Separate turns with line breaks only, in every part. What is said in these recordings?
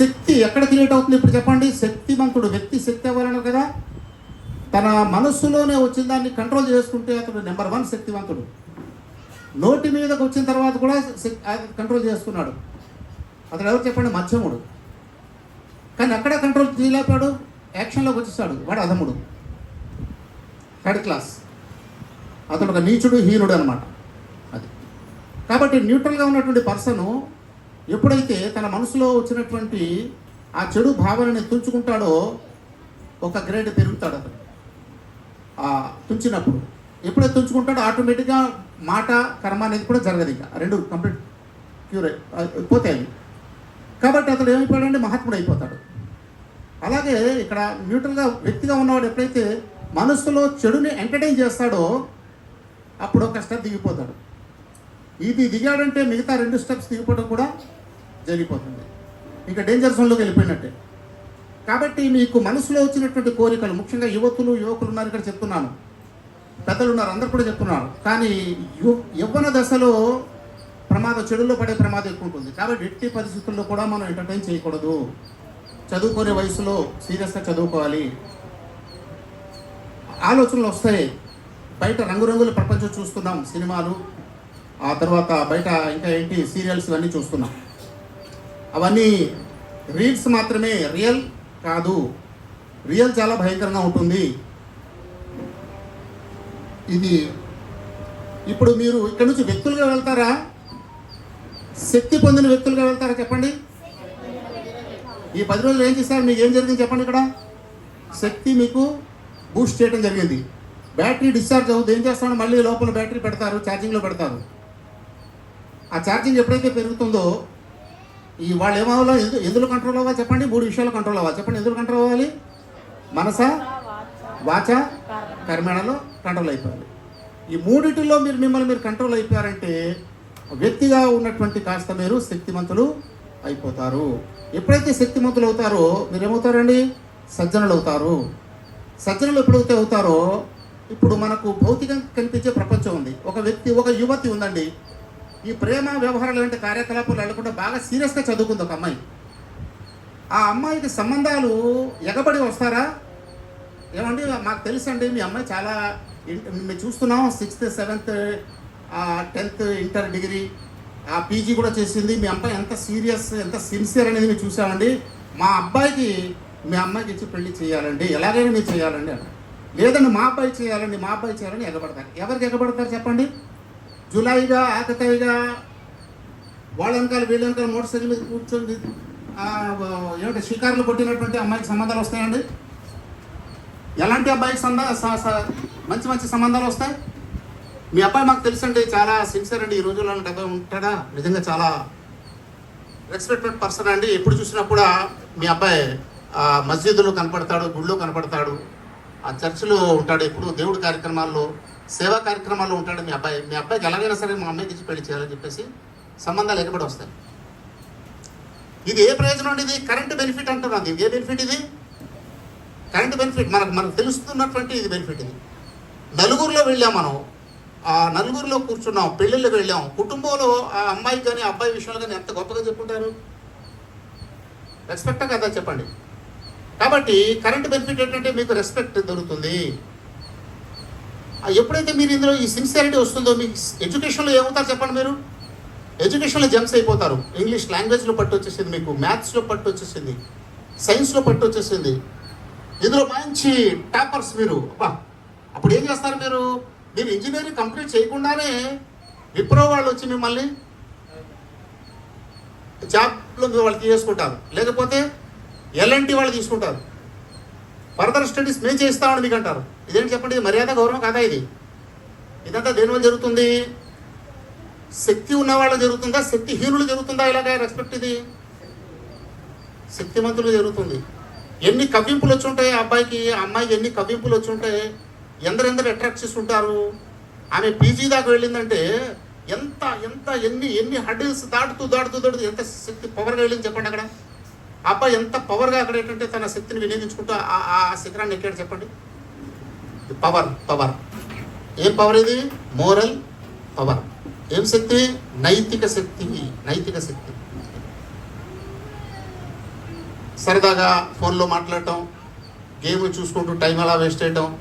శక్తి ఎక్కడ క్రియేట్ అవుతుంది ఇప్పుడు చెప్పండి? శక్తిమంతుడు వ్యక్తి శక్తి అవ్వాలన్నారు కదా? తన మనస్సులోనే వచ్చిన దాన్ని కంట్రోల్ చేసుకుంటే అతడు నెంబర్ వన్ శక్తివంతుడు. నోటి మీదకు వచ్చిన తర్వాత కూడా కంట్రోల్ చేసుకున్నాడు. అతడు ఎవరు చెప్పండి? మధ్యముడు. కానీ అక్కడ కంట్రోల్ చేయలేపాడు యాక్షన్లోకి వచ్చేసాడు. వాడు అధముడు. థర్డ్ క్లాస్ అతడు ఒక నీచుడు హీనుడు అనమాట అది. కాబట్టి న్యూట్రల్గా ఉన్నటువంటి పర్సను ఎప్పుడైతే తన మనసులో వచ్చినటువంటి ఆ చెడు భావనని తుంచుకుంటాడో ఒక గ్రేడ్ పెరుగుతాడు అతను ఆ తుంచినప్పుడు. ఎప్పుడైతే తుంచుకుంటాడో ఆటోమేటిక్గా మాట కర్మ అనేది కూడా జరగదు ఇంకా. రెండు కంప్లీట్ క్యూర్ అయి- పోతాయి. అవి. కాబట్టి అతడు ఏమైపోయాడంటే మహాత్ముడు అయిపోతాడు. అలాగే ఇక్కడ న్యూట్రల్గా వ్యక్తిగా ఉన్నవాడు ఎప్పుడైతే మనస్సులో చెడుని ఎంటర్టైన్ చేస్తాడో అప్పుడు ఒక స్టెప్ దిగిపోతాడు. ఇది దిగాడంటే మిగతా రెండు స్టెప్స్ దిగిపోవడం కూడా జరిగిపోతుంది. ఇంకా డేంజర్ జోన్లోకి వెళ్ళిపోయినట్టే. కాబట్టి మీకు మనసులో వచ్చినటువంటి కోరికలు ముఖ్యంగా యువతులు యువకులు ఉన్నారు ఇక్కడ చెప్తున్నాను. పెద్దలు ఉన్నారు అందరు కూడా చెప్తున్నారు. కానీ యు యవ్వన దశలో ప్రమాదం చెడులో పడే ప్రమాదం ఎక్కువ ఉంటుంది. కాబట్టి ఎట్టి పరిస్థితుల్లో కూడా మనం ఎంటర్టైన్ చేయకూడదు. చదువుకునే వయసులో సీరియస్గా చదువుకోవాలి. ఆలోచనలు వస్తాయి. బయట రంగురంగుల ప్రపంచం చూస్తున్నాం సినిమాలు. ఆ తర్వాత బయట ఇంకా ఏంటి? సీరియల్స్ ఇవన్నీ చూస్తున్నాం. అవన్నీ రీల్స్ మాత్రమే రియల్ కాదు. రియల్ చాలా భయంకరంగా ఉంటుంది. ఇది ఇప్పుడు మీరు ఇక్కడ నుంచి వ్యక్తులుగా వెళ్తారా? శక్తి పొందిన వ్యక్తులుగా వెళ్తారా చెప్పండి? ఈ పది రోజులు ఏం చేస్తారు మీకు ఏం జరిగింది చెప్పండి ఇక్కడ. శక్తి మీకు బూస్ట్ చేయడం జరిగింది. బ్యాటరీ డిశ్చార్జ్ అవుతుంది ఏం చేస్తాడు మళ్ళీ లోపల బ్యాటరీ పెడతారు ఛార్జింగ్లో పెడతారు. ఆ ఛార్జింగ్ ఎప్పుడైతే పెరుగుతుందో ఈ వాళ్ళు ఏమవ్వాలో? ఎందు- ఎందులో కంట్రోల్ అవ్వాలి చెప్పండి? మూడు విషయాలు కంట్రోల్ అవ్వాలి. చెప్పండి ఎందులో కంట్రోల్ అవ్వాలి? మనస? వాచ? కర్మేణలో కంట్రోల్ అయిపోవాలి. ఈ మూడిటిలో మీరు మిమ్మల్ని మీరు కంట్రోల్ అయిపోయారంటే వ్యక్తిగా ఉన్నటువంటి కాస్త మీరు శక్తిమంతులు అయిపోతారు. ఎప్పుడైతే శక్తిమంతులు అవుతారో మీరు ఏమవుతారండి సజ్జనులు అవుతారు. సజ్జనులు ఎప్పుడైతే అవుతారో ఇప్పుడు మనకు భౌతికంగా కనిపించే ప్రపంచం ఉంది. ఒక వ్యక్తి ఒక యువతి ఉందండి. ఈ ప్రేమ వ్యవహారాలు లాంటి కార్యకలాపాలు వెళ్ళకుండా బాగా సీరియస్గా చదువుకుంది ఒక అమ్మాయి. ఆ అమ్మాయికి సంబంధాలు ఎగబడి వస్తారా? ఏమండి మాకు తెలుసండి మీ అమ్మాయి చాలా మేము చూస్తున్నాం sixth seventh tenth inter degree ఆ పీజీ కూడా చేసింది. మీ అమ్మాయి ఎంత సీరియస్ ఎంత సిన్సియర్ అనేది మేము చూసామండి మా అబ్బాయికి మీ అమ్మాయికి ఇచ్చి పెళ్ళి చేయాలండి. ఎలాగైనా మీరు చేయాలండి అంట. లేదండి మా అబ్బాయి చేయాలండి మా అబ్బాయి చేయాలని ఎగబడతారు. ఎవరికి ఎగబడతారు చెప్పండి? జులైగా ఆకతాయిగా వాళ్ళంకాలు వీళ్ళంకాలు మోటార్ సైకిల్ మీద కూర్చొని ఏమిటి షికారులు కొట్టినటువంటి అమ్మాయికి సంబంధాలు వస్తాయండి? ఎలాంటి అబ్బాయికి సంబంధ స- స- మంచి మంచి సంబంధాలు వస్తాయి? మీ అబ్బాయి మాకు తెలుసండి చాలా సిన్సియర్ అండి. ఈ రోజుల్లో అలాంటి అబ్బాయి ఉంటాడా? నిజంగా చాలా రెస్పెక్టెడ్ పర్సన్ అండి. ఎప్పుడు చూసినా కూడా మీ అబ్బాయి మస్జిద్లో కనపడతాడు గుళ్ళో కనపడతాడు. ఆ చర్చిలో ఉంటాడు ఎప్పుడు. దేవుడి కార్యక్రమాల్లో సేవా కార్యక్రమాల్లో ఉంటాడు మీ అబ్బాయి. మీ అబ్బాయికి ఎలాగైనా సరే మా అమ్మాయికి ఇచ్చి పెళ్ళి చేయాలని చెప్పేసి సంబంధాలు ఎగబడి వస్తాయి. ఇది ఏ ప్రయోజనం అండి ఇది? కరెంట్ బెనిఫిట్ అంటున్నాను ఇది ఏ బెనిఫిట్ ఇది? Current benefit. మనకు మనకు తెలుస్తున్నటువంటి ఇది బెనిఫిట్ ఇది. నలుగురిలో వెళ్ళాం మనం. ఆ నలుగురిలో కూర్చున్నాం. పెళ్ళిళ్ళకి వెళ్ళాం. కుటుంబంలో ఆ అమ్మాయి కానీ అబ్బాయి విషయంలో కానీ ఎంత గొప్పగా చెప్పుకుంటారు? రెస్పెక్టా కదా చెప్పండి. కాబట్టి కరెంట్ బెనిఫిట్ ఏంటంటే మీకు రెస్పెక్ట్ దొరుకుతుంది. ఎప్పుడైతే మీరు ఇందులో ఈ సిన్సియారిటీ వస్తుందో మీకు ఎడ్యుకేషన్లో ఏమవుతారు చెప్పండి మీరు? ఎడ్యుకేషన్లో జంప్స్ అయిపోతారు. ఇంగ్లీష్ లాంగ్వేజ్లో పట్టు వచ్చేసింది మీకు మ్యాథ్స్లో పట్టు వచ్చేసింది సైన్స్లో పట్టు వచ్చేసింది. ఇందులో మంచి టాపర్స్ మీరు. అబ్బా అప్పుడు ఏం చేస్తారు మీరు? మీరు ఇంజనీరింగ్ కంప్లీట్ చేయకుండానే విప్రో వాళ్ళు వచ్చి మిమ్మల్ని జాబ్లో వాళ్ళు తీసుకుంటారు లేకపోతే ఎల్ఎన్టీ వాళ్ళు తీసుకుంటారు. ఫర్దర్ స్టడీస్ మేము చేస్తామని మీకు అంటారు ఇదేంటి చెప్పండి? ఇది మర్యాద గౌరవం కాదా ఇది? ఇదంతా దేనివల్ల జరుగుతుంది? శక్తి ఉన్న వాళ్ళు జరుగుతుందా? శక్తి హీనులు జరుగుతుందా? ఇలాగ రెస్పెక్ట్ ఇది. శక్తిమంతులు జరుగుతుంది. ఎన్ని కవ్వింపులు వచ్చి ఉంటాయి అబ్బాయికి? అమ్మాయికి ఎన్ని కవ్వింపులు వచ్చి ఉంటాయి? ఎందరెందరు అట్రాక్ట్ చేస్తుంటారు ఆమె పీజీ దాకా వెళ్ళిందంటే ఎంత ఎంత ఎన్ని ఎన్ని హడిల్స్ దాటుతూ దాటుతూ దాటుతూ ఎంత శక్తి పవర్గా వెళ్ళింది చెప్పండి అక్కడ? అబ్బాయి ఎంత పవర్గా అక్కడ ఏంటంటే తన శక్తిని వినియోగించుకుంటూ ఆ- ఆ శిఖరాన్ని ఎక్కాడు చెప్పండి. పవర్ పవర్ ఏం పవర్ ఇది? మోరల్ పవర్ ఏం శక్తి? నైతిక శక్తి నైతిక శక్తి. సరదాగా ఫోన్లో మాట్లాడటం గేమ్ చూసుకుంటూ టైం అలా వేస్ట్ చేయటం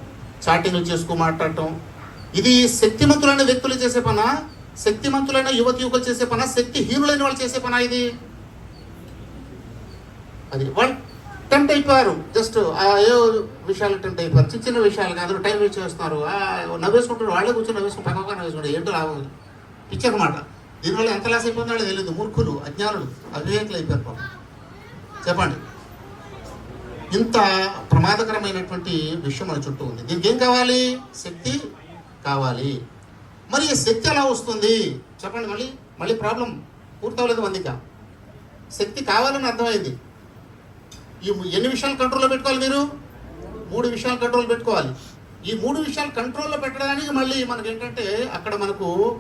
చాటింగ్లు చేసుకు మాట్లాడటం. ఇది శక్తిమంతులైన వ్యక్తులు చేసే పనా? శక్తిమంతులైన యువతి యువకులు చేసే పనా? శక్తిహీనులైన వాళ్ళు చేసే పనా ఇది? అది వాళ్ళు టెంప్ట్ అయిపోయారు జస్ట్ ఆ ఏ విషయాలు టెంప్ట్ అయిపోయారు చిన్న చిన్న విషయాలు కాదు టైం వేస్ట్ చేస్తున్నారు నవ్వేసుకుంటారు వాళ్ళే కూర్చొని నవ్వేసుకుంటారు పక్కగా నవ్వేసుకుంటారు. ఏంటో లాభం పిచ్చర్ అనమాట దీనివల్ల ఎంత లాస్ అయిపోతున్నాడో తెలియదు మూర్ఖులు అజ్ఞానులు అవివేకులు అయిపోయారు చెప్పండి. ఇంత ప్రమాదకరమైనటువంటి విషయం మన చుట్టూ ఉంది. దీనికి ఏం కావాలి? శక్తి కావాలి. మరి ఈ శక్తి ఎలా వస్తుంది? చెప్పండి మళ్ళీ. మళ్ళీ ప్రాబ్లం పూర్తవలేదు మందిక. శక్తి కావాలని అర్థమైంది. ఈ ఎన్ని విషయాలు కంట్రోల్లో పెట్టుకోవాలి మీరు? మూడు విషయాలు కంట్రోల్ పెట్టుకోవాలి. ఈ మూడు విషయాలు కంట్రోల్లో పెట్టడానికి మళ్ళీ మనకి ఏంటంటే అక్కడ మనకు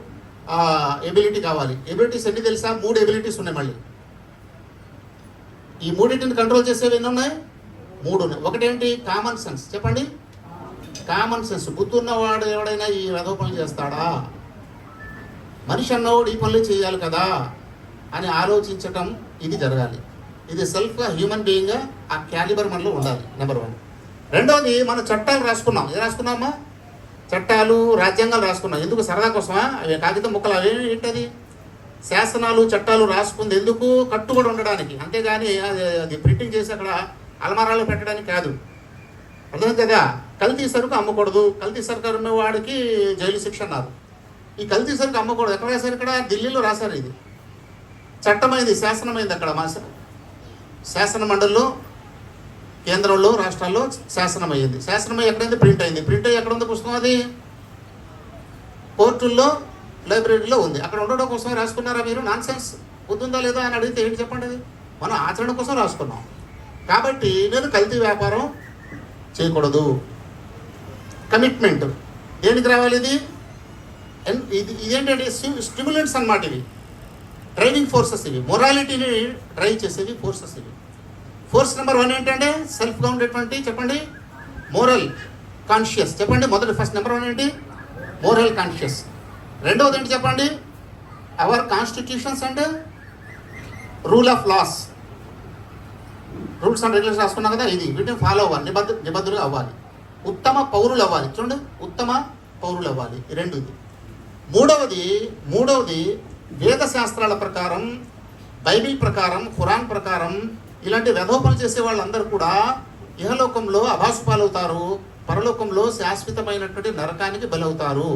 ఎబిలిటీ కావాలి. ఎబిలిటీస్ ఎన్ని తెలుసా? మూడు ఎబిలిటీస్ ఉన్నాయి మళ్ళీ. ఈ మూడింటిని కంట్రోల్ చేసేవి ఎన్ని ఉన్నాయి? మూడు ఉన్నాయి. ఒకటేంటి? కామన్ సెన్స్ చెప్పండి. కామన్ సెన్స్ బుద్ధి ఉన్నవాడు ఎవడైనా ఈ వెధవ పనులు చేస్తాడా? మనిషి అన్నవాడు ఈ పనులు చేయాలి కదా అని ఆలోచించటం ఇది జరగాలి. ఇది సెల్ఫ్ హ్యూమన్ బీయింగ్గా ఆ క్యాలిబర్ మనలో ఉండాలి నెంబర్ వన్ రెండవది మన చట్టాలు రాసుకున్నాం. ఏం రాసుకున్నామా? చట్టాలు రాజ్యాంగాలు రాసుకున్నాం. ఎందుకు? సరదా కోసమా? అవి కాగితం ముక్కలు అవి ఏంటది? శాసనాలు చట్టాలు రాసుకుంది ఎందుకు? కట్టుబడి ఉండడానికి. అంతేగాని అది ప్రింటింగ్ చేసి అక్కడ అల్మారాలు పెట్టడానికి కాదు. అర్థం కదా? కల్తీ సరుకు అమ్మకూడదు. కల్తీ సరుకు అమ్మే వాడికి జైలు శిక్ష అన్నారు. ఈ కల్తీ సరుకు అమ్మకూడదు. ఎక్కడ రాశారు ఇక్కడ? ఢిల్లీలో రాశారు ఇది. చట్టమైంది శాసనమైంది అక్కడ. మా శాసనమండలిలో శాసన మండలిలో కేంద్రంలో రాష్ట్రాల్లో శాసనం అయ్యింది శాసనం ఎక్కడైంది? ప్రింట్ అయింది. ప్రింట్ అయ్యి ఎక్కడ ఉంది పుస్తకం అది? కోర్టుల్లో లైబ్రరీలో ఉంది. అక్కడ ఉండడం కోసం రాసుకున్నారా మీరు? నాన్ సెన్స్ ఉందా లేదా అని అడిగితే ఏంటి చెప్పండి అది? మనం ఆచరణ కోసం రాసుకున్నాం. కాబట్టి నేను కల్తీ వ్యాపారం చేయకూడదు. కమిట్మెంట్. దేనికి రావాలి ఇది? ఇది ఇదేంటంటే స్టిమ్యులెంట్స్ అనమాట ఇవి. డ్రైవింగ్ ఫోర్సెస్ ఇవి. మొరాలిటీని డ్రైవ్ చేసేవి ఫోర్సెస్ ఇవి. ఫోర్స్ నెంబర్ వన్ ఏంటంటే సెల్ఫ్గా ఉండేటువంటి చెప్పండి? మోరల్ కాన్షియస్ చెప్పండి మొదటి ఫస్ట్ నెంబర్ వన్ ఏంటి? మోరల్ కాన్షియస్ రెండవది ఏంటి చెప్పండి? Our constitutions and rule of laws rules and regulation రాసుకున్నాం కదా? ఇది. వీటిని ఫాలో అవ్వాలి. నిబద్ధ నిబద్ధులు అవ్వాలి. ఉత్తమ పౌరులు అవ్వాలి. చూడండి. ఉత్తమ పౌరులు అవ్వాలి. ఈ రెండు ఇది. మూడవది మూడవది వేద శాస్త్రాల ప్రకారం బైబిల్ ప్రకారం ఖురాన్ ప్రకారం ఇలాంటి వెధోపలు చేసే వాళ్ళందరూ కూడా ఇహలోకంలో అభాసుపాలవుతారు పరలోకంలో శాశ్వతమైనటువంటి నరకానికి బలవుతారు.